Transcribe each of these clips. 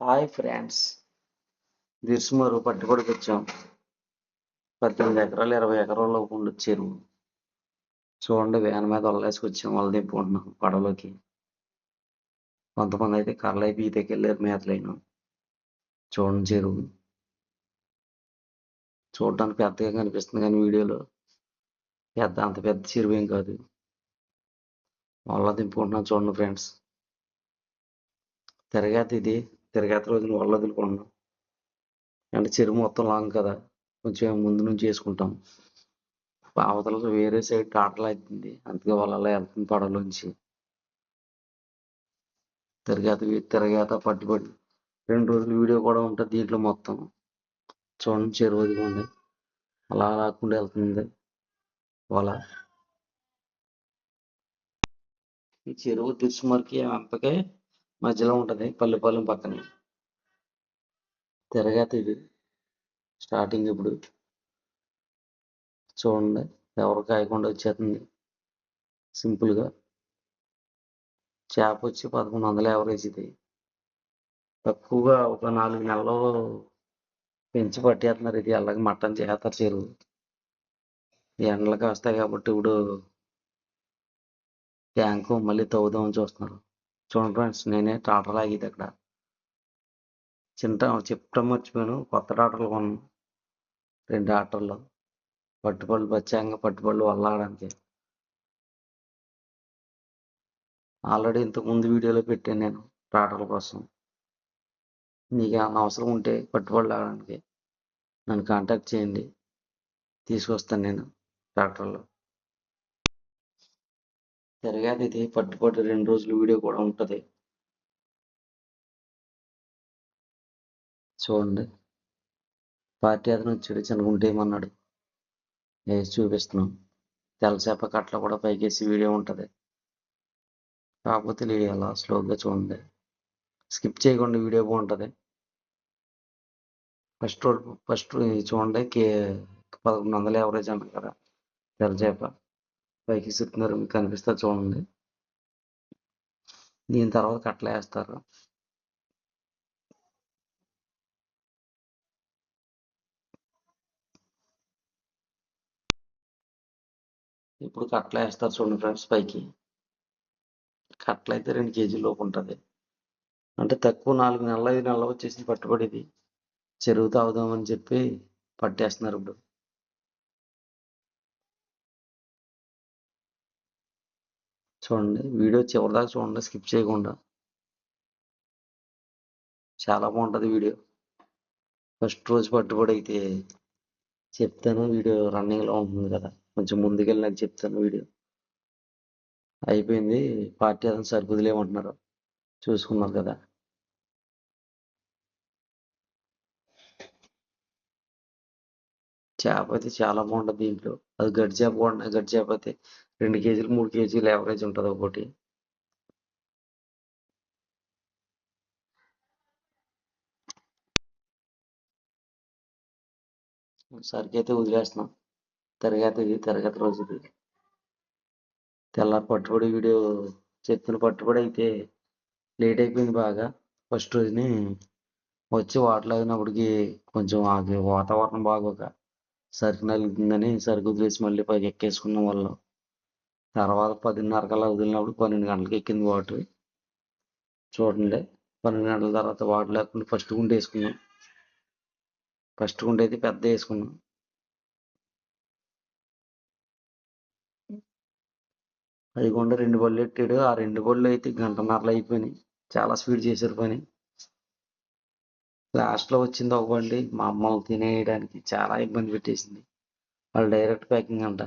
Hi friends దిర్సుమారు పట్టుబడికి వచ్చాం పద్దెనిమిది ఎకరాలు ఇరవై ఎకరాల్లో ఉండొచ్చు చెరువు. చూడండి వ్యాన్ మీద వల్లేసుకొచ్చాం వల్ల దింపుకుంటున్నాం పడవలోకి. కొంతమంది అయితే కర్రలు అయితే ఈతకి వెళ్ళారు మేతలైన. చూడండి చెరువు. చూడడానికి పెద్దగా కనిపిస్తుంది కానీ వీడియోలో పెద్ద అంత పెద్ద చెరువు ఏం కాదు. వాళ్ళ దింపుకుంటున్నాం చూడండి ఫ్రెండ్స్ తిరగతి ఇది తిరగాత రోజున వల్ల వదులుకుంటున్నాం అంటే చెరువు మొత్తం లాంగ్ కదా కొంచెం ముందు నుంచి వేసుకుంటాం. అవతల వేరే సైడ్ టాటలు అవుతుంది అందుకే వాళ్ళ వెళ్తుంది పడవలోంచి. తిరగేత తిరగాత పట్టుబడి రెండు రోజులు వీడియో కూడా ఉంటుంది దీంట్లో మొత్తం. చూడండి చెరువు అదిగోండి. అలా రాకుండా వెళ్తుంది వల. ఈ చెరువు తిరుసుమరికి అంతకే మధ్యలో ఉంటుంది పల్లెపాలెం పక్కన. తిరగత ఇది. స్టార్టింగ్ ఇప్పుడు చూడండి ఎవరు కాయకుండా వచ్చేస్తుంది. సింపుల్గా చేప వచ్చి పదకొండు వందల యావరేజ్ ఇది. తక్కువగా ఒక నాలుగు నెలలు పెంచి పట్టేస్తున్నారు ఇది. అలాగే మట్టన్ చేస్తారు చెరువు. ఎండలకి ఎండలు కాస్తాయి కాబట్టి ఇప్పుడు ట్యాంకు మళ్ళీ తవ్వుదామని చూస్తున్నారు. చూడండి ఫ్రెండ్స్ నేనే టాటర్ లాగేది అక్కడ. చిన్న చెప్పడం మర్చిపోయాను. కొత్త ట్రాక్టర్లు కొన్నాను రెండు టాటర్లు. పట్టుబళ్ళు బచ్చాంగా పట్టుబళ్ళు వల్లాడానికి. ఆల్రెడీ ఇంతకు ముందు వీడియోలో పెట్టాను నేను టాటర్ల కోసం. మీకు అవసరం ఉంటే పట్టుబళ్ళు ఆడడానికి నన్ను కాంటాక్ట్ చేయండి. తీసుకొస్తాను నేను ట్రాక్టర్లో తిరగాది ఇది. పట్టుపట్టు రెండు రోజులు వీడియో కూడా ఉంటుంది. చూడండి. పార్టీ అతను వచ్చాడు చనుకుంటే ఏమన్నాడు? వేసి చూపిస్తున్నాం. తెల్లచేప కట్ల కూడా పైకేసి వీడియో ఉంటుంది. కాకపోతే అలా స్లోగా చూడండి. స్కిప్ చేయకుండా వీడియో బాగుంటుంది. ఫస్ట్ ఫస్ట్ చూడండి కే పదకొండు వందల యావరేజ్ అంటారు కదా తెల్లచేప. పైకి చెప్తున్నారు మీకు కనిపిస్తా చూడండి. దీని తర్వాత కట్ల వేస్తారు. ఇప్పుడు కట్ల వేస్తారు చూడండి ఫ్రెండ్స్ పైకి. కట్టలు అయితే రెండు కేజీల లోపు ఉంటుంది. అంటే తక్కువ నాలుగు నెలలు ఐదు నెలలు వచ్చేసి పట్టుబడిది చెరువు తాగుదామని చెప్పి పట్టేస్తున్నారు ఇప్పుడు. చూడండి. వీడియో చివరిదాకా చూడండి. స్కిప్ చేయకుండా. చాలా బాగుంటుంది వీడియో. ఫస్ట్ రోజు పట్టుబడి అయితే చెప్తాను. వీడియో రన్నింగ్లో ఉంటుంది కదా. కొంచెం ముందుకెళ్ళినాక చెప్తాను వీడియో. అయిపోయింది. పార్టీ అతను సరిపోదులేమంటున్నారు. చూసుకున్నారు కదా. చేప అయితే చాలా బాగుంటుంది దీంట్లో. అది గడిచేప కూడా గడ్డి అయితే రెండు కేజీలు మూడు కేజీలు యావరేజ్ ఉంటుంది ఒకటి సరికి అయితే వదిలేస్తున్నాం. తరగతి తరగతి రోజు ఇది. తెల్లారి పట్టుబడి వీడియో చెప్తున్న పట్టుబడి అయితే లేట్ అయిపోయింది బాగా. ఫస్ట్ రోజుని వచ్చి వాటర్ అయినప్పటికి కొంచెం వాతావరణం బాగోక సరుకు నలుగుతుందని సరుకు వదిలేసి మళ్ళీ పైకి ఎక్కేసుకున్న వాళ్ళు. తర్వాత పదిన్నర కల్లా వదిలినప్పుడు పన్నెండు గంటలకు ఎక్కింది వాటర్. చూడండి పన్నెండు గంటల తర్వాత వాటర్ లేకుండా ఫస్ట్ గుండె వేసుకున్నాం. ఫస్ట్ గుండె అయితే పెద్ద వేసుకున్నాం. అది గుండా రెండు బళ్ళు ఎట్టాడు ఆ రెండు బళ్ళు అయితే గంటన్నరలు అయిపోయినాయి. చాలా స్పీడ్ చేశారు పని. లాస్ట్లో వచ్చింది ఒక బండి మా అమ్మల్ని తినేయడానికి చాలా ఇబ్బంది పెట్టేసింది. వాళ్ళు డైరెక్ట్ ప్యాకింగ్ అంట.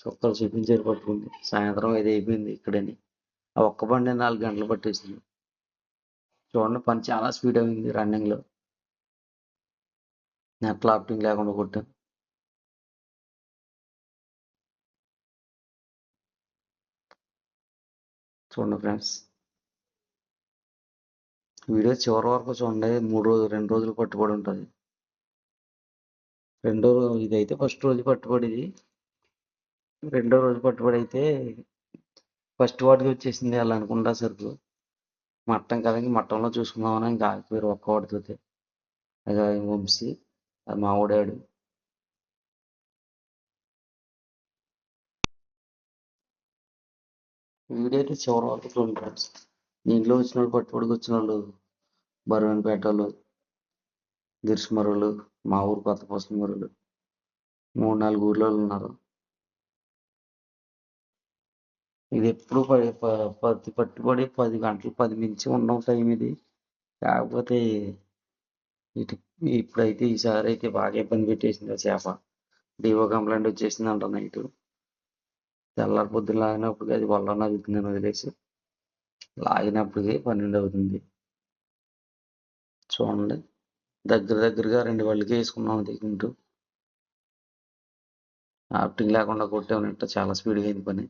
చుక్కలు చూపించారు పట్టుకుంది. సాయంత్రం ఇది అయిపోయింది ఇక్కడని. ఆ ఒక్క బండి నాలుగు గంటలు పట్టేసింది. చూడండి పని చాలా స్పీడ్ అయింది రన్నింగ్లో. నెట్ లాఫ్టింగ్ లేకుండా కొట్టాను చూడండి ఫ్రెండ్స్. వీడియో చివరి వరకు చూడండి. మూడు రోజులు రెండు రోజులు పట్టుబడి ఉంటుంది. రెండో రోజు ఇదైతే ఫస్ట్ రోజు పట్టుబడిది. రెండో రోజు పట్టుబడి అయితే ఫస్ట్ వాటికి వచ్చేసింది అలా అనుకుంటా సరుకు. మట్టం కదా ఇంక మట్టంలో చూసుకుందామని ఇంకా ఆగిపోయారు ఒక్క వాడితోతే అది వంశీ అది మా ఓడాడు వీడైతే చివరి వరకు చూడండి ఫ్రెండ్స్. దీంట్లో వచ్చిన వాళ్ళు పట్టుబడికి వచ్చిన వాళ్ళు బరువన్పేట వాళ్ళు గిరిశమరులు మా ఊరు కొత్త పోసమరులు మూడు నాలుగు ఊర్లో ఉన్నారు. ఇది ఎప్పుడు పది ప- పది పట్టుబడి పది గంటలు పది మించి ఉన్నాం టైం ఇది. కాకపోతే ఇటు ఇప్పుడైతే ఈసారి అయితే బాగా ఇబ్బంది పెట్టేసింది ఆ చేప. డివో కంప్లైంట్ వచ్చేసింది అంట నైట్ తెల్లారి పొద్దున్న లాగినప్పటికీ అది వల్ల నవ్వుతుందని వదిలేసి లాగినప్పటికీ పన్నెండు అవుతుంది. చూడండి. దగ్గర దగ్గరగా రెండు వాళ్ళకి వేసుకున్నాం దిగుంటూ ఆప్టింగ్ లేకుండా కొట్టామన్నట్టు చాలా స్పీడ్గా అయింది పని.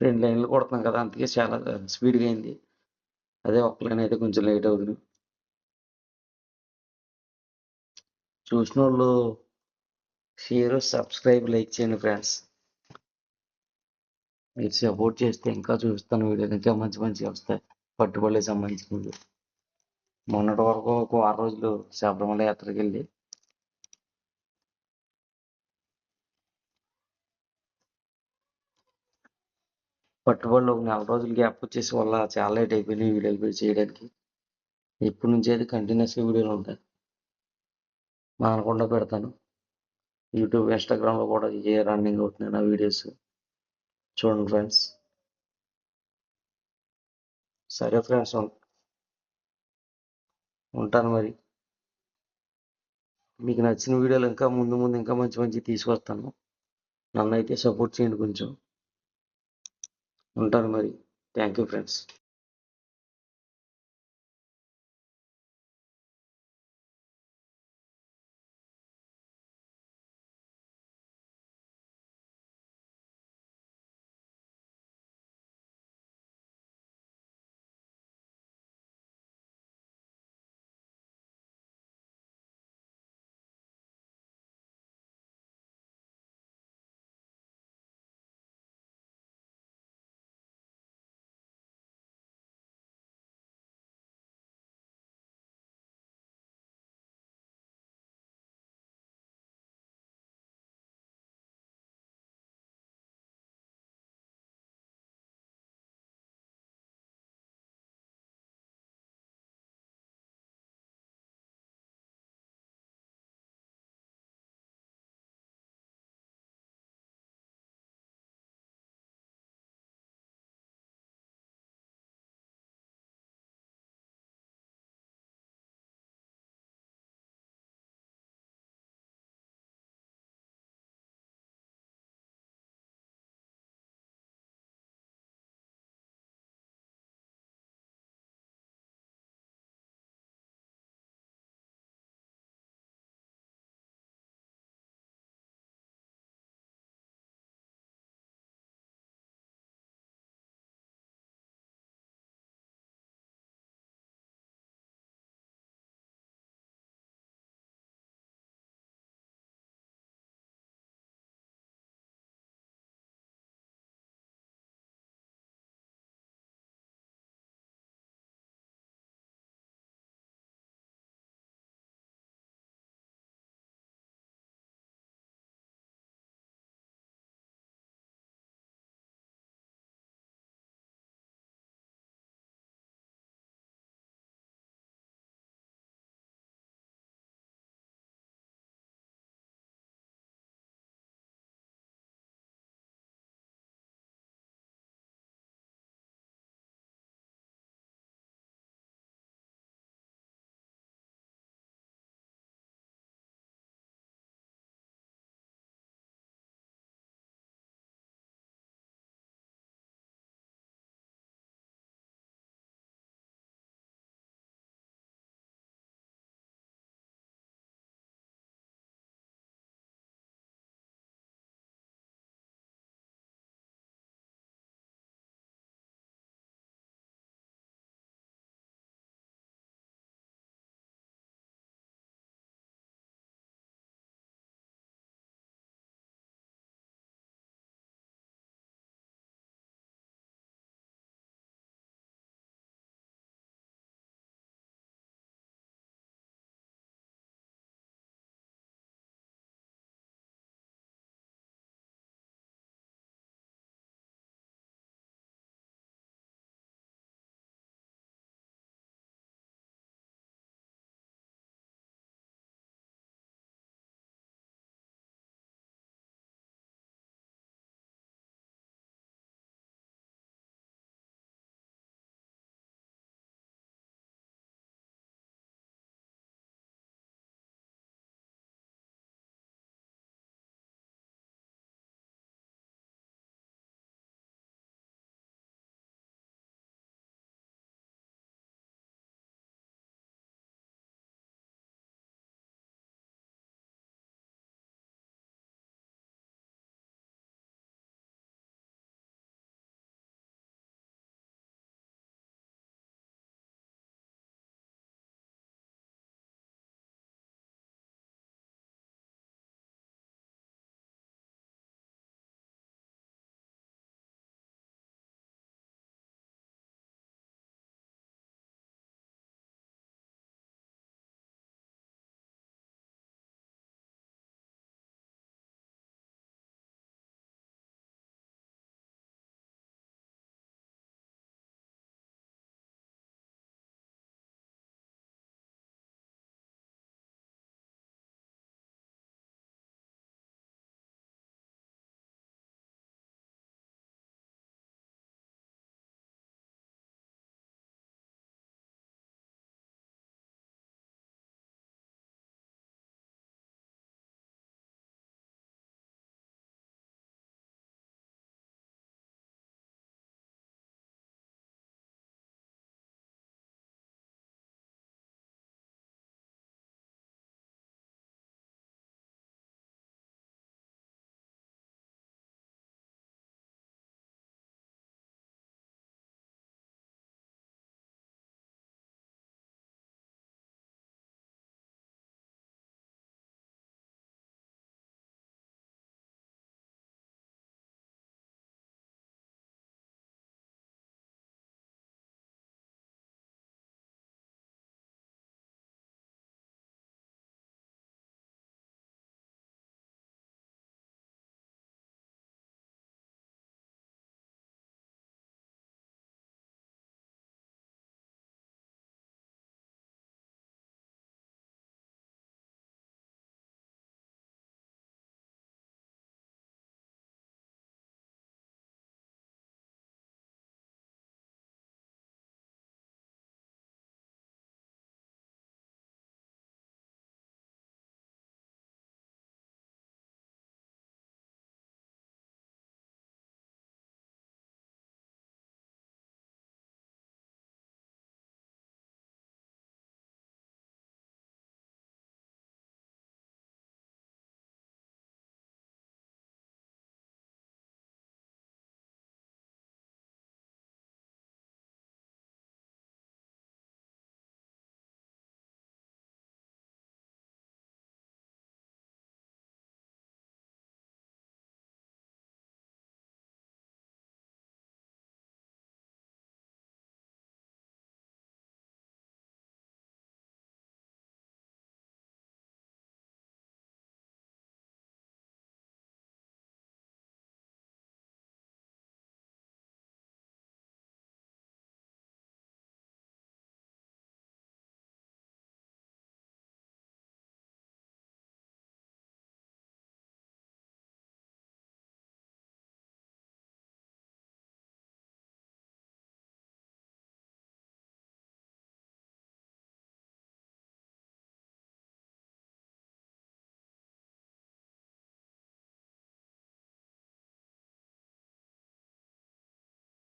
రెండు లైన్లు కొడుతున్నాం కదా అందుకే చాలా స్పీడ్గా అయింది. అదే ఒక్క లైన్ అయితే కొంచెం లేట్ అవుతుంది. చూసిన వాళ్ళు షేర్ సబ్స్క్రైబ్ లైక్ చేయండి ఫ్రెండ్స్. మీరు సపోర్ట్ చేస్తే ఇంకా చూస్తాను వీడియో ఇంకా మంచి మంచి వస్తాయి. పట్టుబడి సంబంధించినవి. మొన్నటి వరకు ఒక వారం రోజులు శబరిమల యాత్రకి వెళ్ళి పట్టుబడిలో ఒక నెల రోజులు గ్యాప్ వచ్చేసి వల్ల చాలా లేట్ అయిపోయినాయి వీడియోలు పెట్టి చేయడానికి. ఇప్పటి నుంచి అయితే కంటిన్యూస్గా వీడియోలు ఉంటాయి. మానకుండా పెడతాను. యూట్యూబ్ ఇన్స్టాగ్రామ్లో కూడా ఏ రన్నింగ్ అవుతున్నాయి నా వీడియోస్ చూడండి ఫ్రెండ్స్ సరే ఫ్రెండ్స్ ఉంటాను మరి. మీకు నచ్చిన వీడియోలు ఇంకా ముందు ముందు ఇంకా మంచి మంచి తీసుకొస్తాను. నన్ను అయితే సపోర్ట్ చేయండి కొంచెం. ఉంటాను మరి. Thank you friends